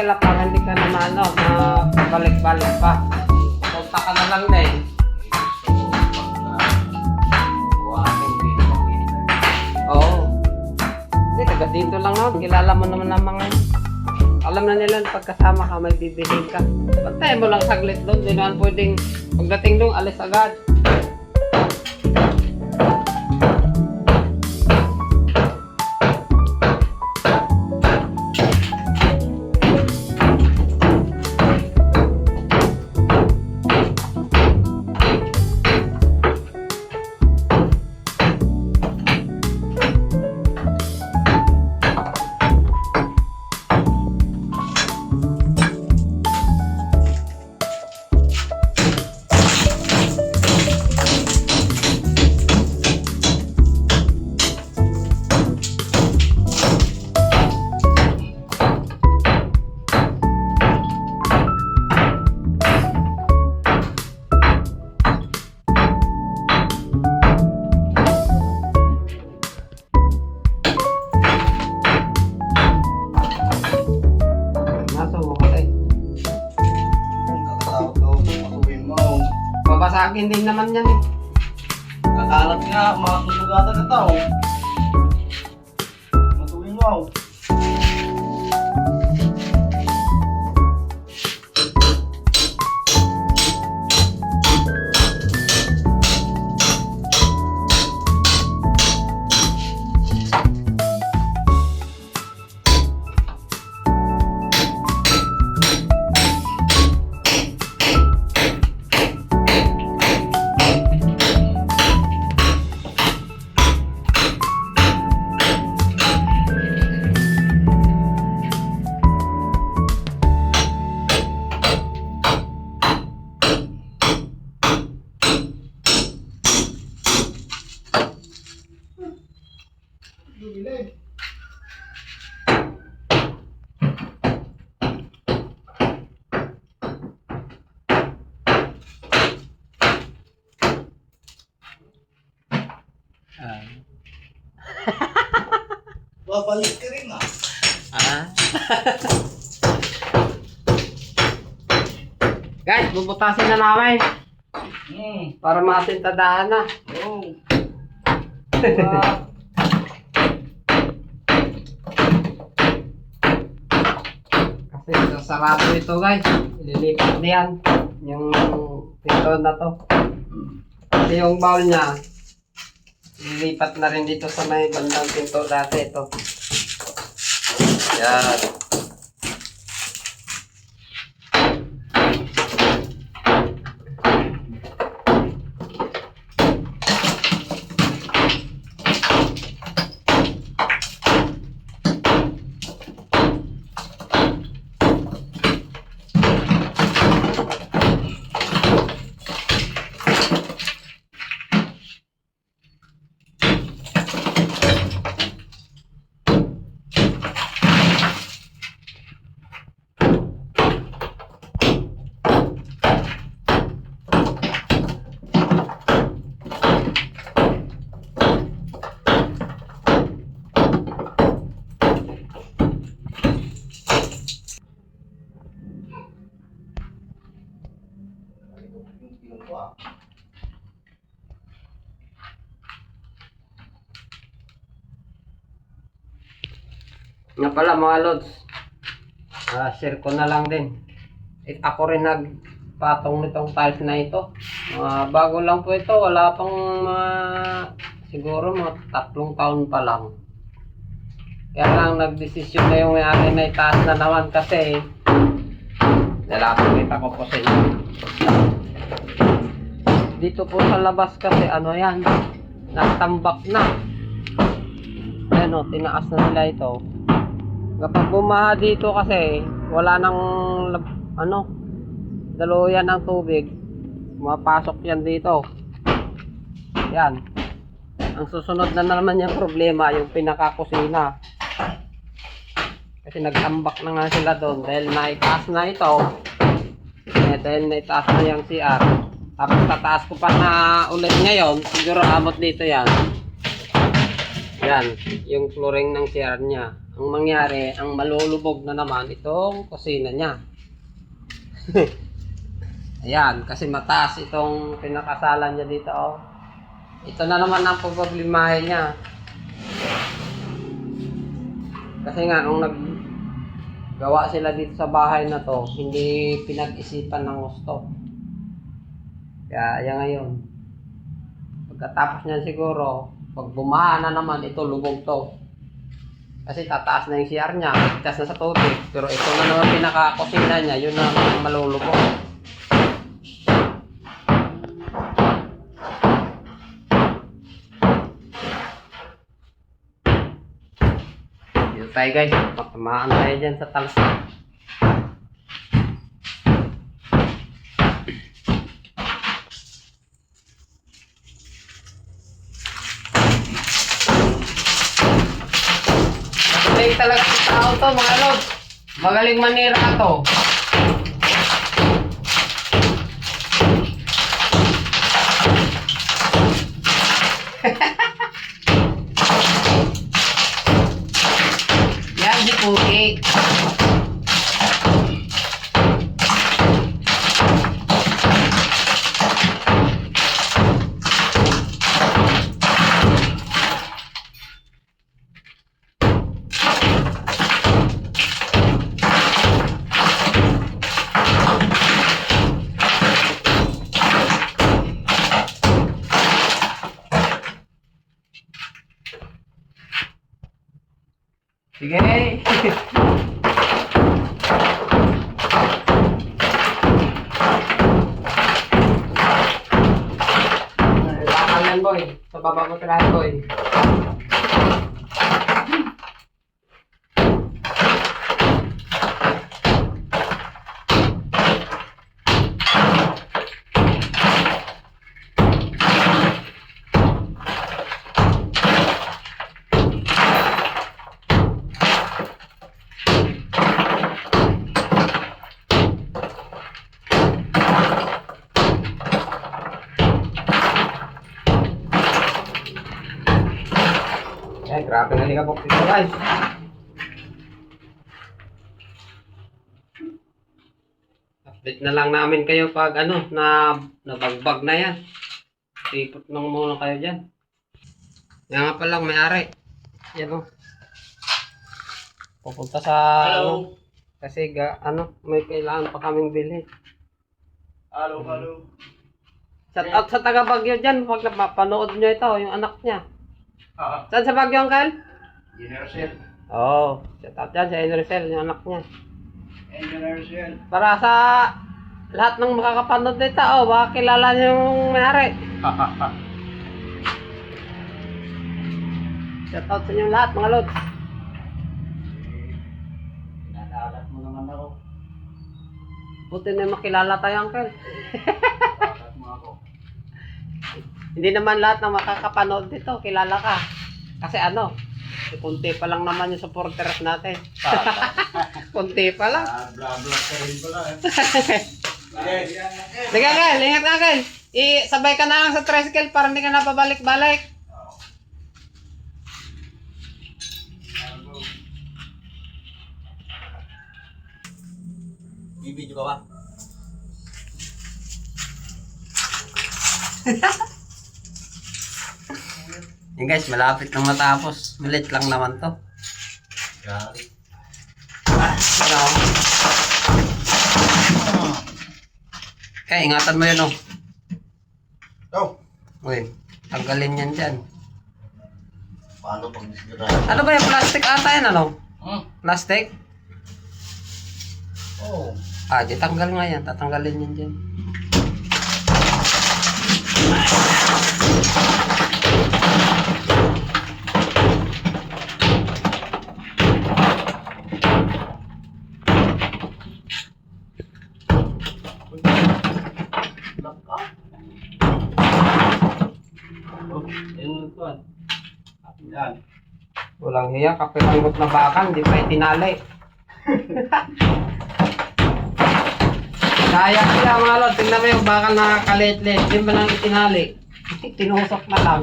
pala para hindi ka na ano, na balik-balik pa. Punta ka na lang din. Oo. Hindi, taga dito lang ako. Kilala mo naman ang mga. Alam na nila pagkasama ka, may bibilhin ka. Bantayan mo lang saglit doon. Di naman pwedeng pagdating doon, alis agad. Babasagin din naman yan eh. Kakalat nga, mga susugatan na tao. Masuwin mo. Ah. Babalik ka rin ah. Ah. Guys, bubutasin na namin Hmm. para makasintadahan na. Oo. Ah. Kasi sarado ito guys. Ililipat na yan. Yung pinto na to. Kasi yung bowl niya, ililipat na rin dito sa may bandang pinto dati ito. Yan. Pala mga lods, ah, share ko na lang din. Eh, ako rin nagpatong nitong tiles na ito. Mga bago lang po ito, wala pang mga, siguro mga tatlong taon pa lang. Kaya lang nagdesisyon na yung may na itaas na naman kasi nalapakita ko po sa inyo. Dito po sa labas kasi ano yan, nagtambak na. Ayan o, tinaas na nila ito. Kapag bumaha dito kasi, wala nang, ano, daluyan ng tubig. Mapasok yan dito. Yan. Ang susunod na naman yung problema, yung pinakakusina. Kasi nagtambak na nga sila doon dahil naitaas na ito. Eh, dahil naitaas na yung CR. Tapos tataas ko pa na ulit ngayon, siguro abot dito yan. Yan, yung flooring ng CR niya. Ang mangyari, ang malulubog na naman itong kusina niya. Ayan, kasi mataas itong pinakasalan niya dito. Oh. Ito na naman ang problemahin niya. Kasi nga, nung nag gawa sila dito sa bahay na to, hindi pinag-isipan ng gusto. Kaya, ayan ngayon. Pagkatapos niyan siguro, pag bumaha na naman, ito lubog to. Kasi tataas na yung CR niya, ligtas na sa tubig. Pero ito na naman pinaka-kusina niya, yun na malulubog. Tayo guys, patamaan tayo dyan sa talsa. Magaling talaga sa tao to mga lods. Magaling manira to. Boy. Sa baba mo tirahan, boy. Na liga po dito, guys. Update na lang namin kayo pag ano, na nabagbag na yan. Tipot lang muna kayo dyan. Yan nga palang may-ari. Yan o. Pupunta sa ano. Kasi ga, ano, may kailangan pa kaming bilhin. Hello, hello. Shout out sa taga Bagyo dyan. Pag mapanood nyo ito, yung anak niya. Ah, Saan sa Bagyo, Uncle? Universal. Oo. Oh, shout out dyan sa Enricel, yung anak niya. Universal. Para sa lahat ng makakapanood nito, oh, baka kilala niyo yung may-ari. Shout out sa inyo lahat, mga lods. Nanalat mo naman ako. Buti na makilala tayo, uncle. Hindi naman lahat ng makakapanood nito, kilala ka. Kasi ano, kunti pa lang naman yung supporters natin. kunti pa lang. Ah, blah blah ka rin pala eh. Sige, uncle, ingat ka, uncle. I-sabay ka na lang sa tricycle para hindi ka na pabalik-balik. Bibidyo ka ba? Yan guys, malapit nang matapos. Malit lang naman to. Gari. Ano? Kaya ingatan mo yun oh. Go. Uy, tanggalin yan dyan. Paano pag disgrasya? Ano ba yung plastic ata yan ano? Hmm? Plastic? Oh. Ah, di tanggal nga yan. Tatanggalin yan dyan. Laka. Oh, yun ito. Yan. Walang hiya, kapiranggot na bakang, di pa itinali. Kaya kaya mga lord, tingnan mo yung bakal na kalit-lit, di ba itinali? Tinusok na lang.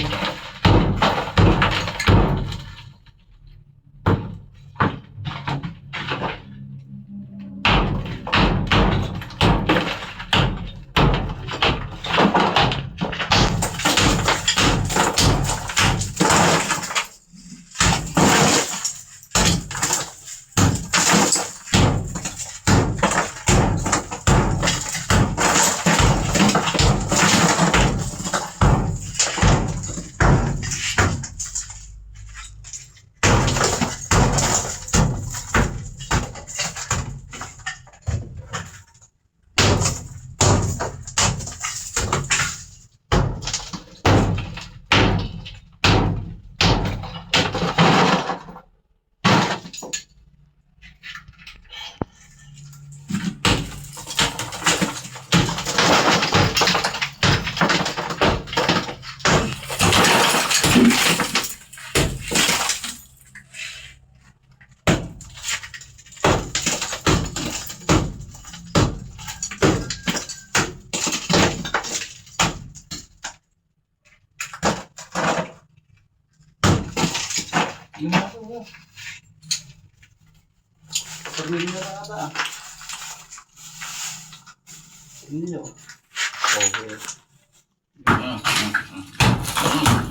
눌려. 어, 그래. 응, 응, 응.